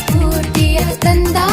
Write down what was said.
ஸ்தூர்த்திய தந்தா